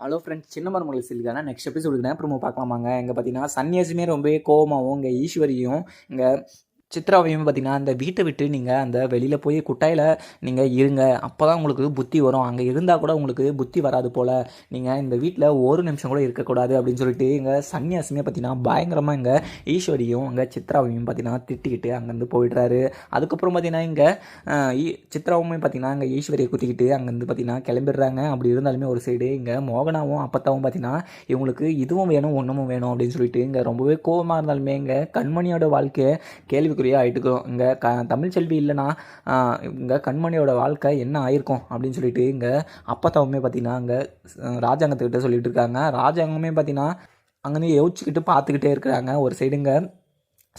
Hello friends சின்ன மருமகள் சில்கான next எபிசோடுக்கு ப்ரோமோ பார்க்கலாமாங்க. இங்கே பார்த்தீங்கன்னா சன்னியாசுமே ரொம்பவே கோவமாகவும் இங்கே ஈஸ்வரியும் இங்கே சித்ராவையும் பார்த்தீங்கன்னா அந்த வீட்டை விட்டு நீங்கள் அந்த வெளியில் போய் குட்டையில் நீங்கள் இருங்க. அப்போ தான் உங்களுக்கு புத்தி வரும். அங்கே இருந்தால் கூட உங்களுக்கு புத்தி வராது போல். நீங்கள் இந்த வீட்டில் ஒரு நிமிஷம் கூட இருக்கக்கூடாது அப்படின்னு சொல்லிட்டு இங்கே சன்னியாசமே பார்த்தீங்கன்னா பயங்கரமாக இங்கே ஈஸ்வரியும் அங்கே சித்ராவையும் பார்த்தீங்கன்னா திட்டிக்கிட்டு அங்கேருந்து போயிடுறாரு. அதுக்கப்புறம் பார்த்தீங்கன்னா இங்கே சித்ராவுமே பார்த்தீங்கன்னா இங்கே ஈஸ்வரியை குத்திக்கிட்டு அங்கேருந்து பார்த்தீங்கன்னா கிளம்பிடுறாங்க. அப்படி இருந்தாலுமே ஒரு சைடு இங்கே மோகனாவும் அப்பத்தாவும் பார்த்தீங்கன்னா இவங்களுக்கு இதுவும் வேணும் ஒன்றுமும் வேணும் அப்படின்னு சொல்லிட்டு இங்கே ரொம்பவே கோபமாக இருந்தாலுமே இங்கே கண்மணியோட வாழ்க்கையை கேள்விக்குறியாக ஆகிட்டுக்கிறோம் இங்கே க தமிழ் செல்வி இல்லைன்னா இங்கே கண்மணியோட வாழ்க்கை என்ன ஆயிருக்கும் அப்படின்னு சொல்லிட்டு இங்கே அப்பத்தாவுமே பார்த்தீங்கன்னா இங்கே ராஜாங்கத்துக்கிட்ட சொல்லிட்டு இருக்காங்க. ராஜாங்கமே பார்த்தீங்கன்னா அங்கேருந்து யோசிச்சுக்கிட்டு பார்த்துக்கிட்டே இருக்கிறாங்க. ஒரு சைடுங்க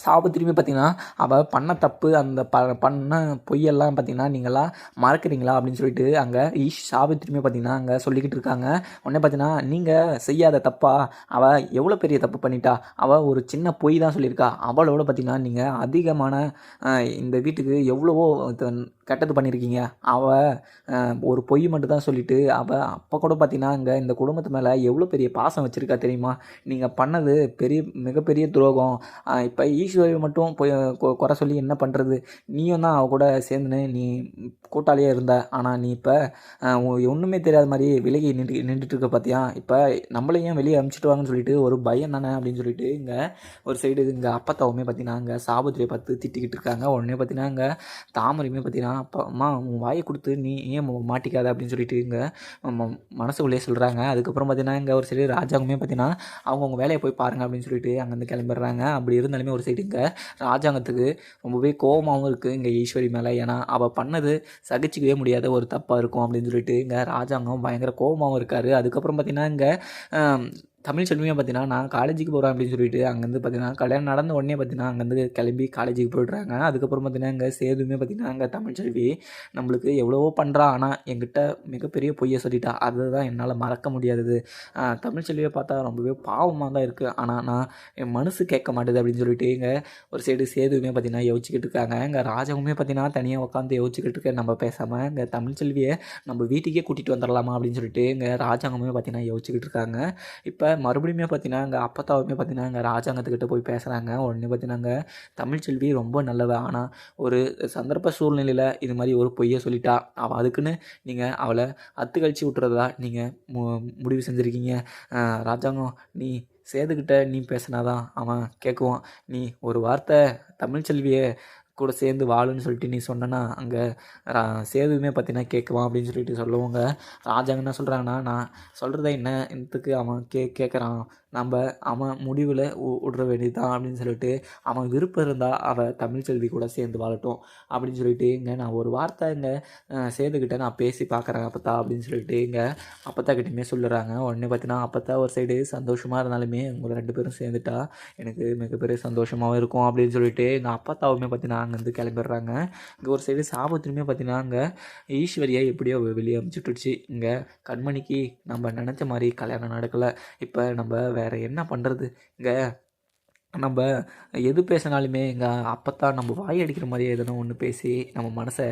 சாபத்திரியுமே பார்த்தீங்கன்னா அவள் பண்ண தப்பு அந்த ப பண்ண பொய்யெல்லாம் பார்த்தீங்கன்னா நீங்களாம் மறக்கிறீங்களா அப்படின்னு சொல்லிட்டு அங்கே ஈஷ் சாவித்திரியுமே பார்த்தீங்கன்னா அங்கே சொல்லிக்கிட்டு இருக்காங்க. உடனே பார்த்தீங்கன்னா நீங்கள் செய்யாத தப்பா? அவள் எவ்வளோ பெரிய தப்பு பண்ணிட்டா? அவள் ஒரு சின்ன பொய் தான் சொல்லியிருக்கா. அவளோட பார்த்தீங்கன்னா நீங்கள் அதிகமான இந்த வீட்டுக்கு எவ்வளவோ கெட்டது பண்ணியிருக்கீங்க அவள் ஒரு பொய் மட்டும் தான் சொல்லிட்டு அவள் அப்போ கூட பார்த்தீங்கன்னா இங்கே இந்த குடும்பத்து மேலே எவ்வளோ பெரிய பாசம் வச்சுருக்கா தெரியுமா? நீங்கள் பண்ணது பெரிய மிகப்பெரிய துரோகம். இப்போ ஈஸ்வரி மட்டும் போய் கொ- குறை சொல்லி என்ன பண்ணுறது நீயும் தான் அவள் கூட சேர்ந்துன்னு நீ கூட்டாளியாக இருந்த. ஆனால் நீ இப்போ ஒன்றுமே தெரியாத மாதிரி விலகி நின்று நின்றுட்டு இருக்க பார்த்தியா இப்போ நம்மளையும் வெளியே அனுப்பிச்சிட்டு வாங்கன்னு சொல்லிட்டு ஒரு பயம் தானே அப்படின்னு சொல்லிட்டு இங்கே ஒரு சைடு இங்கே அப்பத்தாவுமே பார்த்தீங்கன்னா இங்கே சாபத்திரியை பார்த்து திட்டிக்கிட்டு இருக்காங்க. உடனே பார்த்தீங்கன்னா இங்கே தாமரையுமே பார்த்தீங்கன்னா அப்பா அம்மா உன் வாயை கொடுத்து நீ ஏன் மாட்டிக்காத? அப்படின்னு சொல்லிட்டு இங்கே மனசுக்குள்ளேயே சொல்கிறாங்க அதுக்கப்புறம் பார்த்தீங்கன்னா இங்கே ஒரு சைடு ராஜாங்கமே பார்த்தீங்கன்னா அவங்கவுங்க வேலையை போய் பாருங்க அப்படின்னு சொல்லிட்டு அங்கேருந்து கிளம்பிடுறாங்க. அப்படி இருந்தாலுமே ஒரு சைடு இங்கே ராஜாங்கத்துக்கு ரொம்பவே கோபமாகவும் இருக்குது இங்கே ஈஸ்வரி மேலே ஏன்னா அவள் பண்ணது சகிச்சிக்கவே முடியாத ஒரு தப்பாக இருக்கும் அப்படின்னு சொல்லிட்டு இங்கே ராஜாங்கம் பயங்கர கோபமாகவும் இருக்கார். அதுக்கப்புறம் பார்த்தீங்கன்னா இங்கே தமிழ் செல்வியும் பார்த்தீங்கன்னா நான் காலேஜுக்கு போகிறேன் அப்படின்னு சொல்லிட்டு அங்கேருந்து பார்த்தீங்கன்னா கல்யாணம் நடந்த உடனே பார்த்தீங்கன்னா அங்கேருந்து கிளம்பி காலேஜுக்கு போயிடுறாங்க. அதுக்கப்புறம் பார்த்தீங்கன்னா இங்கே சேதுமே பார்த்தீங்கன்னா அங்கே தமிழ் செல்வி நம்மளுக்கு எவ்வளவோ பண்ணுறா ஆனால் எங்கிட்ட மிகப்பெரிய பொய்யை சொல்லிட்டா. அதுதான் என்னால் மறக்க முடியாதது. தமிழ் செல்வியை பார்த்தா ரொம்பவே பாவமாக தான் இருக்குது ஆனால் நான் என் மனசு கேட்க மாட்டேது அப்படின்னு சொல்லிட்டு இங்கே ஒரு சைடு சேதுவுமே பார்த்தீங்கன்னா யோசிச்சுக்கிட்டு இருக்காங்க. இங்கே ராஜாவுமே பார்த்தீங்கன்னா தனியாக உட்காந்து யோசிச்சுக்கிட்டு இருக்க. நம்ம பேசாமல் இங்கே தமிழ் செல்வியை நம்ம வீட்டுக்கே கூட்டிகிட்டு வந்துடலாமா அப்படின்னு சொல்லிட்டு இங்கே ராஜாங்கமே பார்த்தீங்கன்னா யோசிச்சுக்கிட்டு இருக்காங்க. இப்போ மறுபடியுமே பார்த்தீங்கன்னா எங்கள் அப்பத்தாவுமே பார்த்தீங்கன்னா இங்கே ராஜாங்கத்துக்கிட்ட போய் பேசுகிறாங்க உடனே பார்த்தீங்கன்னா இங்கே தமிழ் செல்வி ரொம்ப நல்லவ. ஆனால் ஒரு சந்தர்ப்ப சூழ்நிலையில் இது மாதிரி ஒரு பொய்யை சொல்லிட்டா. அவள் அதுக்குன்னு நீங்கள் அவளை அத்து கழிச்சு விட்டுறதா நீங்கள் மு முடிவு செஞ்சுருக்கீங்க. ராஜாங்கம் நீ சேதுக்கிட்ட நீ பேசினாதான் அவன் கேட்குவான் நீ ஒரு வார்த்தை தமிழ் செல்வியை கூட சேர்ந்து வாழுன்னு சொல்லிட்டு நீ சொன்னனா அங்கே சேதுவுமே பார்த்தீங்கன்னா கேட்குவான் அப்படின்னு சொல்லிட்டு சொல்லுவாங்க. ராஜாங்க என்ன சொல்கிறாங்கன்னா நான் சொல்கிறத என்ன என்னத்துக்கு அவன் கே கேட்குறான் நம்ம அவன் முடிவில் விடுற வேண்டியது தான் அப்படின்னு சொல்லிட்டு அவன் விருப்பம் இருந்தால் அவள் தமிழ் செல்வி கூட சேர்ந்து வாழட்டும் அப்படின்னு சொல்லிட்டு இங்கே நான் ஒரு வார்த்தை இங்கே சேர்ந்துக்கிட்டேன் நான் பேசி பார்க்குறேன் அப்பத்தா அப்படின்னு சொல்லிட்டு இங்கே அப்பத்தா கிட்டேயுமே சொல்லுறாங்க. உடனே பார்த்தீங்கன்னா அப்பத்தா ஒரு சைடு சந்தோஷமாக இருந்தாலுமே உங்களை ரெண்டு பேரும் சேர்ந்துட்டா எனக்கு மிகப்பெரிய சந்தோஷமாகவும் இருக்கும் அப்படின்னு சொல்லிட்டு எங்கள் அப்பத்தாவுமே பார்த்தீங்கன்னா அங்கேருந்து கிளம்பிடுறாங்க. இங்கே ஒரு சைடு சாபத்துலையுமே பார்த்தீங்கன்னா அங்கே ஈஸ்வரியை எப்படியோ வெளியே அமைச்சுட்டுச்சு இங்கே கண்மணிக்கு நம்ம நினச்ச மாதிரி கல்யாணம் நடக்கலை. இப்போ நம்ம வேறு என்ன பண்ணுறது இங்கே நம்ம எது பேசினாலுமே எங்கள் அப்பத்தான் நம்ம வாய் அடிக்கிற மாதிரியே எதனா ஒன்று பேசி நம்ம மனசை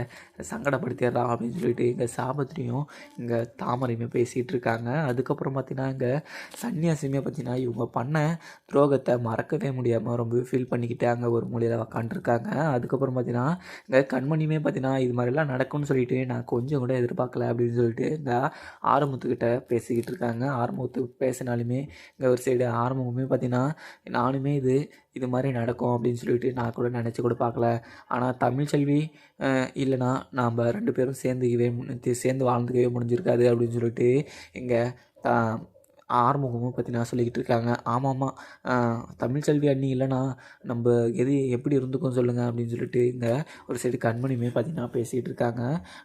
சங்கடப்படுத்திடுறான் அப்படின்னு சொல்லிட்டு இங்கே சாபத்திரியும் இங்கே தாமரையுமே பேசிகிட்டு இருக்காங்க. அதுக்கப்புறம் பார்த்தீங்கன்னா இங்கே சன்னியாசியுமே பார்த்தீங்கன்னா இவங்க பண்ண துரோகத்தை மறக்கவே முடியாமல் ரொம்பவே ஃபீல் பண்ணிக்கிட்டு அங்கே ஒரு மூலையில் உக்காண்டிருக்காங்க அதுக்கப்புறம் பார்த்தீங்கன்னா இங்கே கண்மணியுமே பார்த்தீங்கன்னா இது மாதிரிலாம் நடக்கும்னு சொல்லிட்டு நான் கொஞ்சம் கூட எதிர்பார்க்கல அப்படின்னு சொல்லிட்டு இந்த ஆரம்பத்துக்கிட்ட பேசிக்கிட்டு இருக்காங்க. ஆரம்பத்துக்கு பேசினாலுமே இங்கே ஒரு சைடு ஆரம்பமுமே பார்த்தீங்கன்னா நானுமே இது இது மாதிரி நடக்கும் அப்படின்னு சொல்லிட்டு நான் கூட நினச்சி கூட பார்க்கல. ஆனால் தமிழ் செல்வி இல்லைனா நாம் ரெண்டு பேரும் சேர்ந்துக்கவே சேர்ந்து வாழ்ந்துக்கவே முடிஞ்சிருக்காது அப்படின்னு சொல்லிட்டு இங்கே ஆறுமுகமும் பார்த்தீங்கன்னா சொல்லிக்கிட்டு இருக்காங்க ஆமாம்மா. தமிழ்ச்செல்வி தமிழ் செல்வி அண்ணி இல்லைனா நம்ம எது எப்படி இருந்துக்கும் சொல்லுங்கள் அப்படின்னு சொல்லிட்டு இங்கே ஒரு சைடு கண்மணியுமே பார்த்தீங்கன்னா பேசிகிட்டு இருக்காங்க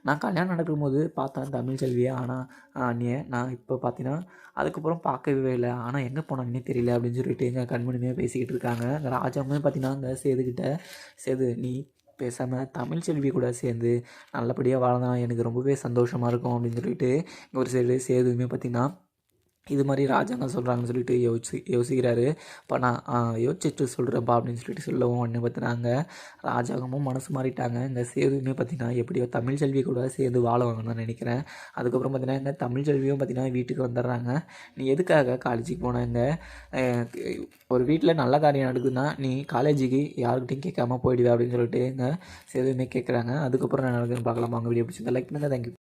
நான் கல்யாணம் நடக்கும்போது பார்த்தேன் தமிழ் செல்வியை ஆனால் அண்ணியை. நான் இப்போ பார்த்தீங்கன்னா அதுக்கப்புறம் பார்க்கவே இல்லை. ஆனால் எங்கே போனாங்கன்னே தெரியல அப்படின்னு சொல்லிட்டு எங்கள் கண்மணியுமே பேசிக்கிட்டு இருக்காங்க அங்கே ராஜாவுமே பார்த்தீங்கன்னா அந்த சேதுக்கிட்ட சேது நீ பேசாமல் தமிழ் செல்வி கூட சேர்ந்து நல்லபடியாக வாழலாம் எனக்கு ரொம்பவே சந்தோஷமாக இருக்கும் அப்படின்னு சொல்லிட்டு இங்கே ஒரு சைடு சேதுவுமே பார்த்தீங்கன்னா இது மாதிரி ராஜாங்க சொல்கிறாங்கன்னு சொல்லிட்டு யோசி யோசிக்கிறாரு. இப்போ நான் யோசிச்சுட்டு சொல்கிறேன்ப்பா அப்படின்னு சொல்லிட்டு சொல்லவும் ஒன்று பார்த்தினாங்க ராஜாங்கமும் மனசு மாறிட்டாங்க. இந்த சேதுவுமே பார்த்தீங்கன்னா எப்படியோ தமிழ் செல்வி கூட சேர்ந்து வாழ வாங்கணும்னு நினைக்கிறேன். அதுக்கப்புறம் பார்த்தீங்கன்னா இந்த தமிழ் செல்வியும் பார்த்தீங்கன்னா வீட்டுக்கு வந்துடுறாங்க. நீ எதுக்காக காலேஜுக்கு போனாங்க ஒரு வீட்டில் நல்ல காரியம் நடக்குதுன்னா நீ காலேஜுக்கு யாருக்கிட்டையும் கேட்காம போயிடுவே அப்படின்னு சொல்லிட்டு எங்கள் சேதுவுமே கேட்குறாங்க அதுக்கப்புறம் என்ன நடக்குதுன்னு பார்க்கலாம் அவங்க வீடியோ பிடிச்சிருந்தா லைக் பண்ணுங்கள் தேங்க்யூ